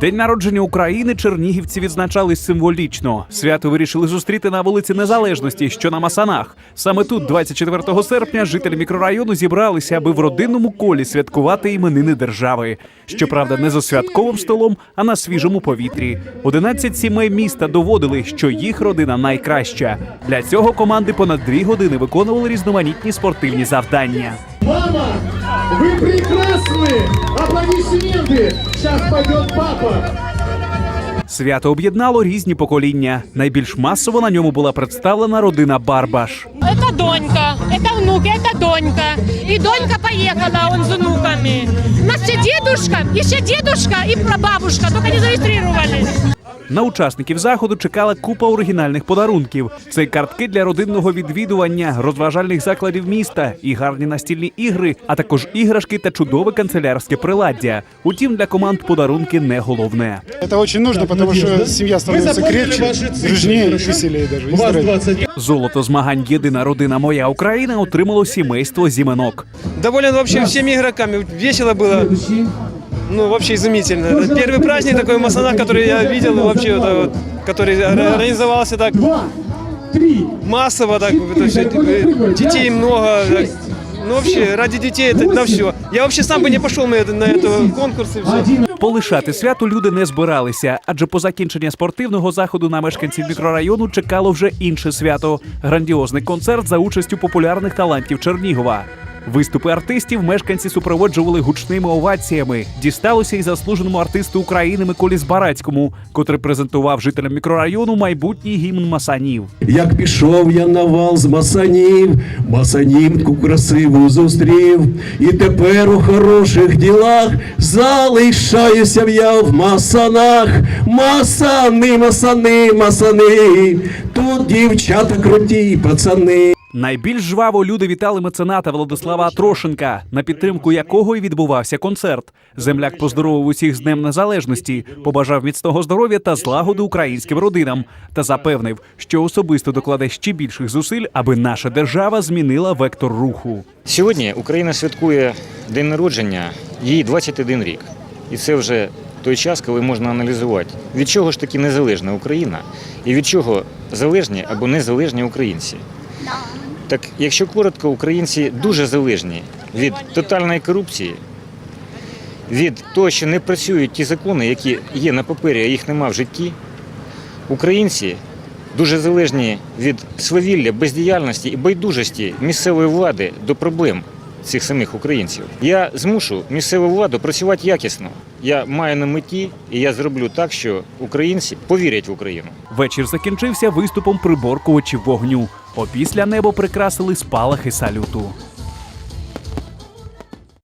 День народження України чернігівці відзначали символічно. Свято вирішили зустріти на вулиці Незалежності, що на Масанах. Саме тут, 24 серпня, жителі мікрорайону зібралися, аби в родинному колі святкувати іменини держави. Щоправда, не за святковим столом, а на свіжому повітрі. 11 сімей міста доводили, що їх родина найкраща. Для цього команди понад дві години виконували різноманітні спортивні завдання. Мама, вы прекрасны! Аплодисменты! Сейчас пойдет папа! Свято об'єднало різні покоління. Найбільш масово на ньому була представлена родина Барбаш. Это Донька, это внук, это Донька. И Донька поехала, он с внуками. У нас еще дедушка, еще дедушка и прабабушка, только не зарегистрировались. На учасників заходу чекала купа оригінальних подарунків. Це картки для родинного відвідування, розважальних закладів міста, і гарні настільні ігри, а також іграшки та чудове канцелярське приладдя. Утім, для команд подарунки не головне. Это очень нужно, потому что семья становится крепче, здоровее. 20 Золото змагань Єдина родина Моя Україна отримало сімейство зіменок. Доволен вообще всеми игроками. Весело было Ну, вообще изумительно. Это первый праздник такой в Масанах, который я видел вообще, вот, вот, который ор- организовался так два, три, массово, так, это всё, э, детей много. так. Ну, вообще, ради детей это на все. Я вообще сам бы не пошел на, это, на это конкурс и все. один. Полишати свято люди не збиралися, адже по закінченні спортивного заходу на мешканців мікрорайону чекало вже інше свято грандіозний концерт за участю популярних талантів Чернігова. Виступи артистів мешканці супроводжували гучними оваціями. Дісталося й заслуженому артисту України Миколі Збарацькому, котрий презентував жителям мікрорайону майбутній гімн Масанів. Як пішов я на вал з масанів, масанівку красиву зустрів, і тепер у хороших ділах залишаюся я в масанах. Масани, масани, масани, тут дівчата круті пацани. Найбільш жваво люди вітали мецената Владислава Атрошенка, на підтримку якого й відбувався концерт. Земляк поздоровив усіх з Днем Незалежності, побажав міцного здоров'я та злагоди українським родинам та запевнив, що особисто докладе ще більших зусиль, аби наша держава змінила вектор руху. Сьогодні Україна святкує день народження, їй 21 рік. І це вже той час, коли можна аналізувати, від чого ж таки незалежна Україна і від чого залежні або незалежні українці. Так, якщо коротко, українці дуже залежні від тотальної корупції, від того, що не працюють ті закони, які є на папері, а їх нема в житті. Українці дуже залежні від свавілля, бездіяльності і байдужості місцевої влади до проблем цих самих українців. Я змушу місцеву владу працювати якісно. Я маю на меті, і я зроблю так, що українці повірять в Україну. Вечір закінчився виступом приборкувачів вогню. Опісля небо прикрасили спалахи салюту.